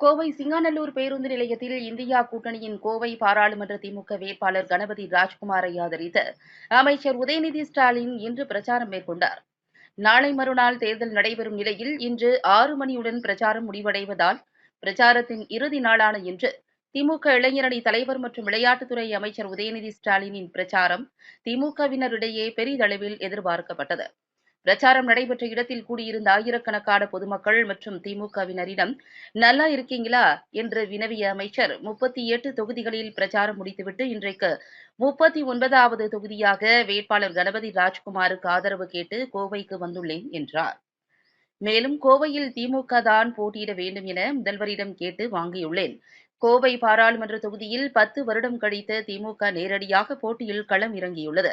கோவை சிங்காநல்லூர் பேருந்து நிலையத்தில் இந்தியா கூட்டணியின் கோவை பாராளுமன்ற திமுக வேட்பாளர் கணபதி ராஜ்குமாரை ஆதரித்து அமைச்சர் உதயநிதி ஸ்டாலின் இன்று பிரச்சாரம் மேற்கொண்டார். நாளை மறுநாள் தேர்தல் நடைபெறும் நிலையில் இன்று ஆறு மணியுடன் பிரச்சாரம் முடிவடைவதால் பிரச்சாரத்தின் இறுதி நாளான இன்று திமுக இளைஞரணி தலைவர் மற்றும் விளையாட்டுத்துறை அமைச்சர் உதயநிதி ஸ்டாலினின் பிரச்சாரம் திமுகவினரிடையே பெரிதளவில் எதிர்பார்க்கப்பட்டது. பிரச்சாரம் நடைபெற்ற இடத்தில் கூடியிருந்த ஆயிரக்கணக்கான பொதுமக்கள் மற்றும் திமுகவினரிடம் நல்லா இருக்கீங்களா? என்று வினவிய அமைச்சர் முப்பத்தி எட்டு தொகுதிகளில் பிரச்சாரம் முடித்துவிட்டு இன்றைக்கு முப்பத்தி ஒன்பதாவது தொகுதியாக வேட்பாளர் கணபதி ராஜ்குமாருக்கு ஆதரவு கேட்டு கோவைக்கு வந்துள்ளேன் என்றார். மேலும் கோவையில் திமுக தான் போட்டியிட வேண்டும் என முதல்வரிடம் கேட்டு வாங்கியுள்ளேன். கோவை பாராளுமன்ற தொகுதியில் பத்து வருடம் கழித்து திமுக நேரடியாக போட்டியில் களம் இறங்கியுள்ளது.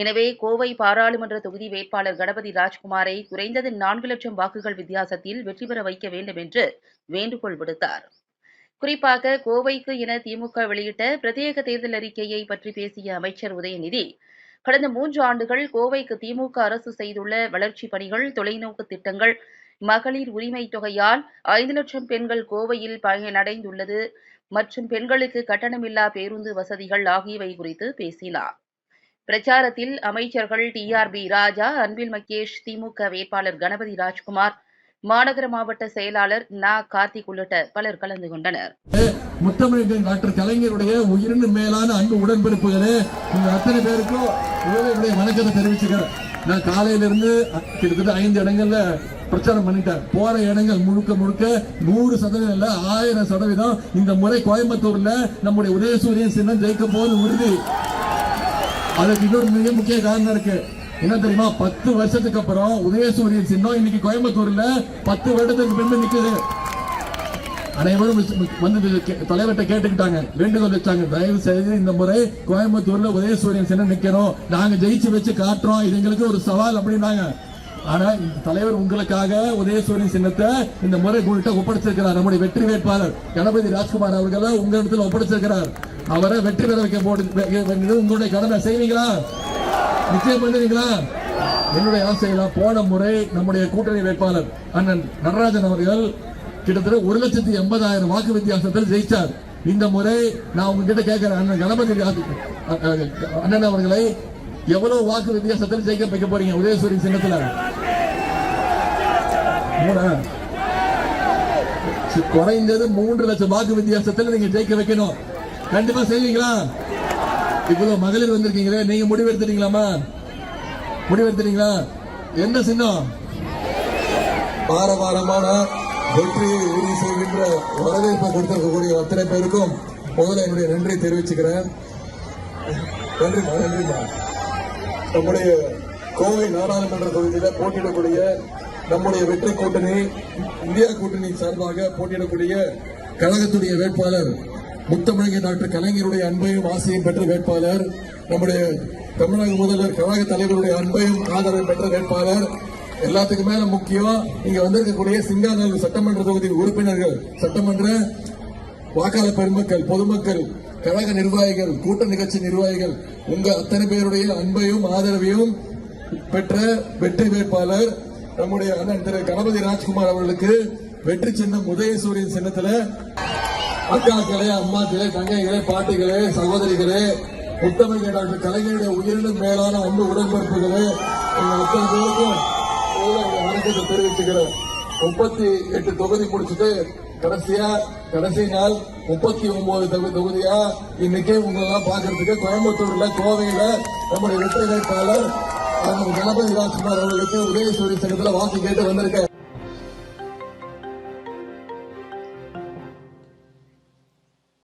எனவே கோவை பாராளுமன்ற தொகுதி வேட்பாளர் கணபதி ராஜ்குமாரை குறைந்தது நான்கு லட்சம் வாக்குகள் வித்தியாசத்தில் வெற்றி பெற வைக்க வேண்டும் என்று வேண்டுகோள் விடுத்தார். குறிப்பாக கோவைக்கு என திமுக வெளியிட்ட பிரத்யேக தேர்தல் அறிக்கையை பற்றி பேசிய அமைச்சர் உதயநிதி கடந்த மூன்று ஆண்டுகள் கோவைக்கு திமுக அரசு செய்துள்ள வளர்ச்சிப் பணிகள் தொலைநோக்கு திட்டங்கள் மகளிர் உரிமை தொகையால் ஐந்து லட்சம் பெண்கள் கோவையில் பயனடைந்துள்ளது மற்றும் பெண்களுக்கு கட்டணமில்லா பேருந்து வசதிகள் ஆகியவை குறித்து பேசினார். பிரச்சாரத்தில் அமைச்சர்கள் T R B Raja Anbil Mahesh DMK வேட்பாளர் கணபதி ராஜ்குமார் மாநகர மாவட்ட செயலாளர் நா. கார்த்திக் உள்ளிட்ட பலர் கலந்து கொண்டனர். முத்தமிழ் டாக்டர் கலைஞருடைய உயிரின் மேலான அன்பு உடன்பிறப்புகளே உங்க அத்தனை பேருக்கும் உங்களுடைய வணக்கத்தை தெரிவிச்சுக்கிறேன். நான் காலையில இருந்து கிட்டத்தட்ட ஐந்து இடங்கள்ல பிரச்சாரம் பண்ணிட்டேன். போற இடங்கள் முழுக்க முழுக்க நூறு சதவீதம் இல்ல ஆயிரம் சதவீதம் இந்த முறை கோயம்புத்தூர்ல நம்முடைய உதயசூரியன் சின்னம் ஜெயிக்க போது உறுதி. அதுக்கு இன்னொரு மிக முக்கிய காரணம் இருக்கு. என்ன தெரியுமா? பத்து வருஷத்துக்கு அப்புறம் உதயசூரியன் சின்னம் இன்னைக்கு கோயம்புத்தூர்ல பத்து வருடத்துக்கு பின்பு நிக்குது. அனைவரும் வந்து கே- தலைவர்கிட்ட கேட்டுக்கிட்டாங்க. வேண்டுகோள் வச்சாங்க. தயவு செய்து இந்த முறை கோயம்புத்தூர்ல உதயசூரியன் சின்னம் நிக்கிறோம் நாங்க ஜெயிச்சு வச்சு காட்டுறோம். இது எங்களுக்கு ஒரு சவால் அப்படின்னாங்க. ஆனா இந்த தலைவர் உங்களுக்காக உதயசூரியன் சின்னத்தை இந்த முறை உங்கள்கிட்ட ஒப்படைச்சிருக்கிறார். நம்முடைய வெற்றி வேட்பாளர் கணபதி ராஜ்குமார் அவர்களை உங்களிடத்தில் இடத்துல ஒப்படைச்சிருக்கிறார். அவரை வெற்றி பெற வைக்க போட்டு உங்களுடைய கடமை செய்வீங்களா? நிச்சயம் பண்ணுவீங்களா? என்னுடைய ஆசையெல்லாம் போன முறை நம்முடைய கூட்டணி வேட்பாளர் அண்ணன் நடராஜன் அவர்கள் கிட்டத்தட்ட ஒரு லட்சத்தி எண்பதாயிரம் வாக்கு வித்தியாசத்தில் ஜெயிச்சார். இந்த முறை நான் உங்ககிட்ட கேட்கிறேன் அண்ணன் கணபதி அண்ணன் அவர்களை எவ்வளவு வாக்கு வித்தியாசத்தில் ஜெயிக்க வைக்க போறீங்க உதயசூரி சின்னத்துல? குறைந்தது மூன்று லட்சம் வாக்கு வித்தியாசத்தில் நீங்க ஜெயிக்க வைக்கணும். கண்டிப்பா செய்வீங்களா? இவ்வளவு மகளிர் வந்திருக்கீங்களே நீங்க முடிவு எடுத்துட்டீங்களாமா முடிவு எடுத்துட்டீங்களா என்ன சின்னம்? பாரபாரமான வெற்றியை உறுதி செய்கின்ற வரவேற்பை கொடுத்திருக்கக்கூடிய அத்தனை பேருக்கும் முதல்ல என்னுடைய நன்றி தெரிவிச்சுக்கிறேன். நன்றி நன்றிமா நம்முடைய கோவை நாடாளுமன்ற தொகுதியில் போட்டியிடக்கூடிய நம்முடைய வெற்றி கூட்டணி இந்தியா கூட்டணி சார்பாக போட்டியிடக்கூடிய கழகத்துடைய வேட்பாளர் முத்தமிழக டாக்டர் கலைஞருடைய அன்பையும் ஆசையும் பெற்ற வேட்பாளர் நம்முடைய தமிழக முதல்வர் கழக தலைவருடைய அன்பையும் ஆதரவு பெற்ற வேட்பாளர். எல்லாத்துக்கும் மேல முக்கியம் இங்க வந்திருக்கக்கூடிய சிங்காநல்லூர் சட்டமன்ற தொகுதி உறுப்பினர்கள் சட்டமன்ற வாக்காளர் பெருமக்கள் பொதுமக்கள் கழக நிர்வாகிகள் கூட்ட நிகழ்ச்சி நிர்வாகிகள் உங்க அத்தனை பேருடைய அன்பையும் ஆதரவையும் பெற்ற வெற்றி வேட்பாளர் நம்முடைய அண்ணன் திரு கணபதி ராஜ்குமார் அவர்களுக்கு வெற்றி சின்னம் உதயசூரியன் சின்னத்துல அக்காக்களே அம்மாக்களே தங்கைகளே பாட்டிகளே சகோதரிகளே முத்தமிழ் டாக்டர் கலைஞருடைய உயிரினும் மேலான அன்பு உடன்பிறப்புகளே எங்கள் அத்தனை பேருக்கும் வணக்கத்தை தெரிவிச்சுக்கிறேன். முப்பத்தி எட்டு தொகுதி முடிச்சுட்டு கடைசியா கடைசி நாள் முப்பத்தி ஒன்பது தொகுதி தொகுதியா? இன்னைக்கே உங்களெல்லாம் பாக்குறதுக்கு கோயம்புத்தூர்ல கோவையில நம்முடைய வெற்றி வேட்பாளர் நம்ம கணபதி ராஜ்குமார் அவர்களுக்கு உதயசூரிய சங்கத்துல வாக்கு கேட்டு வந்திருக்கேன்.